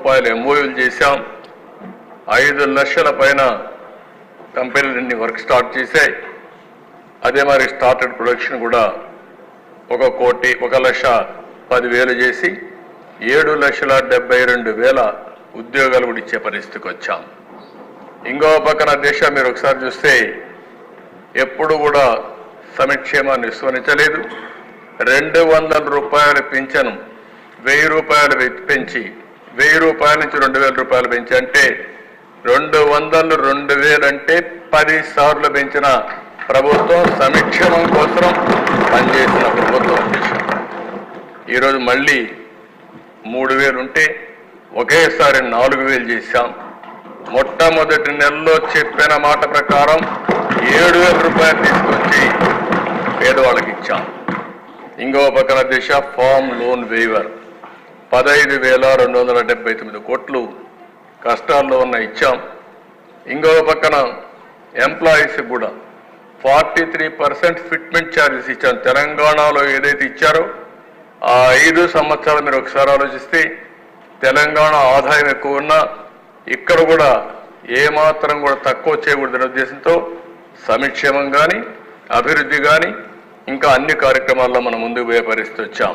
రూపాయలు ఎంఓయూలు చేశాం. ఐదు లక్షల పైన కంపెనీలన్నీ వర్క్ స్టార్ట్ చేశాయి. అదే మరి స్టార్టెడ్ ప్రొడక్షన్ కూడా ఒక కోటి ఒక లక్ష పదివేలు చేసి ఏడు లక్షల డెబ్బై రెండు వేల ఉద్యోగాలు కూడా ఇచ్చే పరిస్థితికి వచ్చాం. ఇంకో పక్కన దేశం మీరు ఒకసారి చూస్తే ఎప్పుడు కూడా సంక్షేమాన్ని విస్మరించలేదు. రెండు వందల రూపాయల పింఛను వెయ్యి రూపాయలు పెంచి వెయ్యి రూపాయల నుంచి రెండు వేల రూపాయలు పెంచి అంటే రెండు వందలు రెండు వేలు అంటే పది సార్లు పెంచిన ప్రభుత్వం సంక్షేమం కోసం పనిచేసిన ప్రభుత్వం ఈరోజు మళ్ళీ మూడు వేలు ఉంటే ఒకేసారి నాలుగు వేలు చేశాం. మొట్టమొదటి నెలలో చెప్పిన మాట ప్రకారం ఏడు వేల రూపాయలు తీసుకొచ్చి పేదవాళ్ళకి ఇచ్చాం. ఇంకో పక్కన దిశ ఫామ్ లోన్ వేవర్ పదహైదు వేల రెండు వందల డెబ్బై తొమ్మిది కోట్లు కష్టాల్లో ఉన్న ఇచ్చాం. ఇంకో పక్కన ఎంప్లాయీస్ కూడా forty three percent fitment charges ఇచ్చాం. తెలంగాణలో ఏదైతే ఇచ్చారో ఆ ఐదు సంవత్సరాలు మీరు ఒకసారి ఆలోచిస్తే తెలంగాణ ఆదాయం ఎక్కువ ఉన్నా ఇక్కడ కూడా ఏమాత్రం కూడా తక్కువ చేయకూడదనే ఉద్దేశంతో సంక్షేమం కానీ అభివృద్ధి కానీ ఇంకా అన్ని కార్యక్రమాల్లో మనం ముందుకు పోయే పరిస్థితి వచ్చాం.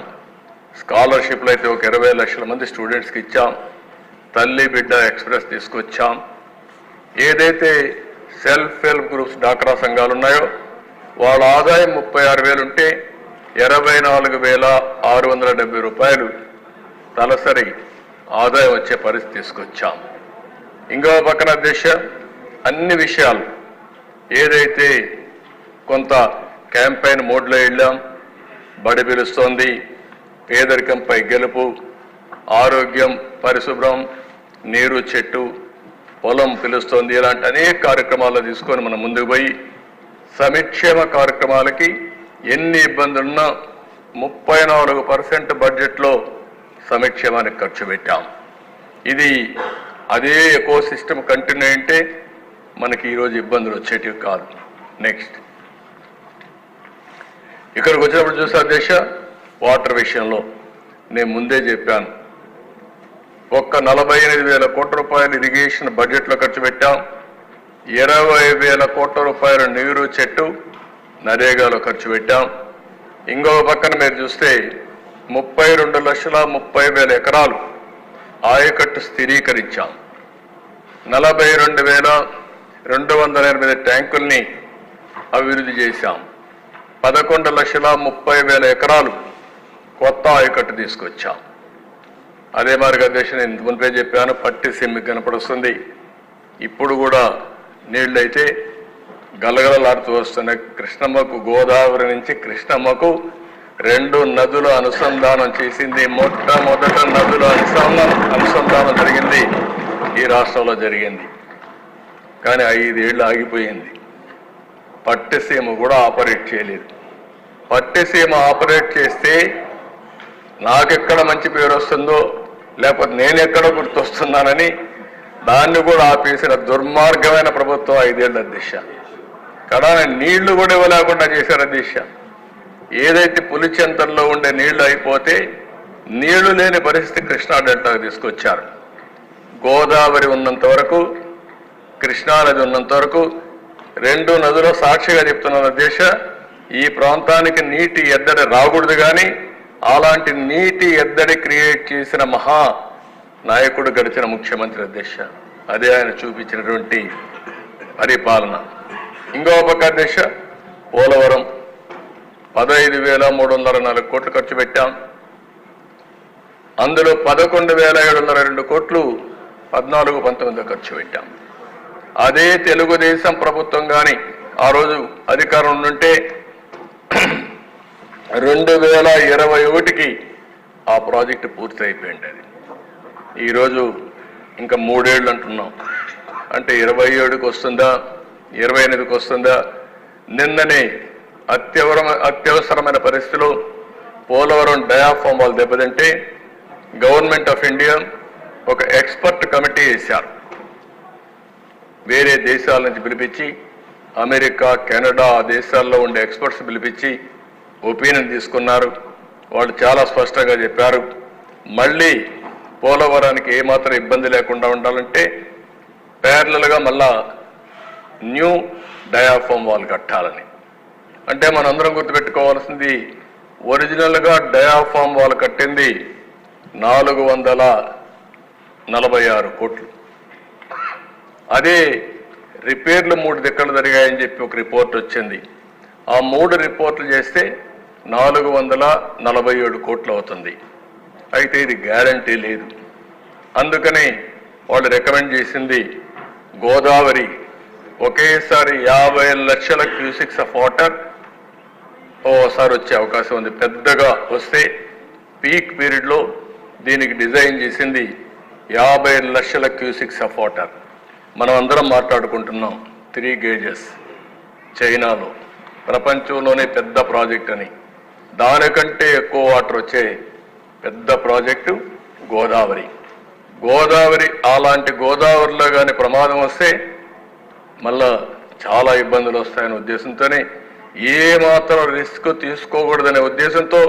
స్కాలర్షిప్లు అయితే ఒక ఇరవై లక్షల మంది స్టూడెంట్స్కి ఇచ్చాం. తల్లి బిడ్డ ఎక్స్ప్రెస్ తీసుకొచ్చాం. ఏదైతే సెల్ఫ్ హెల్ప్ గ్రూప్స్ డాక్రా సంఘాలు ఉన్నాయో వాళ్ళ ఆదాయం ముప్పై ఆరు వేలు ఉంటే ఇరవై నాలుగు వేల ఆరు వందల డెబ్బై రూపాయలు తలసరి ఆదాయం వచ్చే పరిస్థితి తీసుకొచ్చాం. ఇంకో పక్కన దిశ అన్ని విషయాలు ఏదైతే కొంత క్యాంపెయిన్ మోడ్లో వెళ్ళాం బడి పిలుస్తోంది పేదరికంపై గెలుపు ఆరోగ్యం పరిశుభ్రం నీరు చెట్టు పొలం పిలుస్తోంది. ఇలాంటి అనేక కార్యక్రమాలు తీసుకొని మనం ముందుకు పోయి సమిక్షేమ కార్యక్రమాలకి ఎన్ని ఇబ్బందులున్నా ముప్పై నాలుగు పర్సెంట్ బడ్జెట్లో సమిక్షేమానికి ఖర్చు పెట్టాం. ఇది అదే ఎకో సిస్టమ్ కంటిన్యూ అంటే మనకి ఈరోజు ఇబ్బందులు వచ్చేటివి కాదు. నెక్స్ట్. ఇక్కడికి వచ్చినప్పుడు చూసా దేశ వాటర్ విషయంలో నేను ముందే చెప్పాను. ఒక్క నలభై ఎనిమిది వేల కోట్ల రూపాయలు ఇరిగేషన్ బడ్జెట్లో ఖర్చు పెట్టాం. ఇరవై వేల కోట్ల రూపాయల నీరు చెట్టు నరేగాలో ఖర్చు పెట్టాం. ఇంకో పక్కన మీరు చూస్తే ముప్పై రెండు లక్షల ముప్పై వేల ఎకరాలు ఆయకట్టు స్థిరీకరించాం. నలభై రెండు వేల రెండు వందల ఎనిమిది ట్యాంకుల్ని అభివృద్ధి చేశాం. పదకొండు లక్షల ముప్పై వేల ఎకరాలు కొత్త ఆయకట్టు తీసుకొచ్చాం. అదే మార్గదర్శనం దేశం నేను మునిపే చెప్పాను పట్టి సిమ్మి కనపడుస్తుంది. ఇప్పుడు కూడా నీళ్ళైతే గలగలలాడుతూ వస్తున్న కృష్ణమ్మకు గోదావరి నుంచి కృష్ణమ్మకు రెండు నదుల అనుసంధానం చేసింది. మొట్టమొదట నదుల అనుసంధానం అనుసంధానం జరిగింది ఈ రాష్ట్రంలో జరిగింది. కానీ ఐదేళ్ళు ఆగిపోయింది. పట్టిసీమ కూడా ఆపరేట్ చేయలేదు. పట్టిసీమ ఆపరేట్ చేస్తే నాకెక్కడ మంచి పేరు వస్తుందో లేకపోతే నేను ఎక్కడ గుర్తొస్తున్నానని దాన్ని కూడా ఆపేసిన దుర్మార్గమైన ప్రభుత్వం ఐదేళ్ళ దిశ. కదా నీళ్ళు కూడా ఇవ్వలేకుండా చేశారు దిశ ఏదైతే పులిచెంతల్లో ఉండే నీళ్ళు అయిపోతే నీళ్ళు లేని పరిస్థితి కృష్ణా డెల్టాకు తీసుకొచ్చారు. గోదావరి ఉన్నంత వరకు కృష్ణానది ఉన్నంత వరకు రెండు నదులు సాక్షిగా చెప్తున్న దిశ ఈ ప్రాంతానికి నీటి ఎద్దడి రాకూడదు కానీ అలాంటి నీటి ఎద్దడి క్రియేట్ చేసిన మహా నాయకుడు గడిచిన ముఖ్యమంత్రి అధ్యక్ష. అదే ఆయన చూపించినటువంటి పరిపాలన. ఇంకో పక్క అధ్యక్ష పోలవరం. పదహైదు వేల మూడు వందల నాలుగు కోట్లు ఖర్చు పెట్టాం. అందులో పదకొండు వేల ఏడు వందల రెండు కోట్లు పద్నాలుగు పంతొమ్మిదిలో ఖర్చు పెట్టాం. అదే తెలుగుదేశం ప్రభుత్వం కానీ ఆ రోజు అధికారం ఉంటే రెండు వేల ఇరవై ఒకటికి ఆ ప్రాజెక్టు పూర్తి అయిపోయింది అది. ఈరోజు ఇంకా మూడేళ్ళు అంటున్నాం. అంటే ఇరవై ఏడుకి వస్తుందా ఇరవై ఎనిమిదికి వస్తుందా? నిన్ననే అత్యవర అత్యవసరమైన పరిస్థితిలో పోలవరం డయాఫామ్ వాళ్ళు దెబ్బతింటే గవర్నమెంట్ ఆఫ్ ఇండియా ఒక ఎక్స్పర్ట్ కమిటీ వేశారు. వేరే దేశాల నుంచి పిలిపించి అమెరికా కెనడా ఆ దేశాల్లో ఉండే ఎక్స్పర్ట్స్ పిలిపించి ఒపీనియన్ తీసుకున్నారు. వాళ్ళు చాలా స్పష్టంగా చెప్పారు. మళ్ళీ పోలవరానికి ఏమాత్రం ఇబ్బంది లేకుండా ఉండాలంటే ప్యారలల్గా మళ్ళా న్యూ డయాఫామ్ వాల్ కట్టాలని. అంటే మనందరం గుర్తుపెట్టుకోవాల్సింది ఒరిజినల్గా డయాఫామ్ వాల్ కట్టింది నాలుగు వందల నలభై ఆరు కోట్లు. అదే రిపేర్లు మూడు దిక్కలు జరిగాయని చెప్పి ఒక రిపోర్ట్ వచ్చింది. ఆ మూడు రిపోర్ట్లు చేస్తే నాలుగు వందల నలభై ఏడు కోట్లు అవుతుంది అయితే ఇది గ్యారంటీ లేదు. అందుకని వాళ్ళు రికమెండ్ చేసింది గోదావరి. ఒకేసారి యాభై లక్షల క్యూసిక్స్ ఆఫ్ వాటర్ ఓసారి వచ్చే అవకాశం ఉంది. పెద్దగా వస్తే పీక్ పీరియడ్లో దీనికి డిజైన్ చేసింది యాభై లక్షల క్యూసిక్స్ ఆఫ్ వాటర్. మనం అందరం మాట్లాడుకుంటున్నాం త్రీ గేజెస్ చైనాలో. ప్రపంచంలోనే పెద్ద ప్రాజెక్ట్ అని. దానికంటే ఎక్కువ వాటర్ వచ్చే పెద్ద ప్రాజెక్టు గోదావరి. గోదావరి అలాంటి గోదావరిలో కానీ ప్రమాదం వస్తే మళ్ళా చాలా ఇబ్బందులు వస్తాయనే ఉద్దేశంతోనే ఏ మాత్రం రిస్క్ తీసుకోకూడదనే ఉద్దేశంతో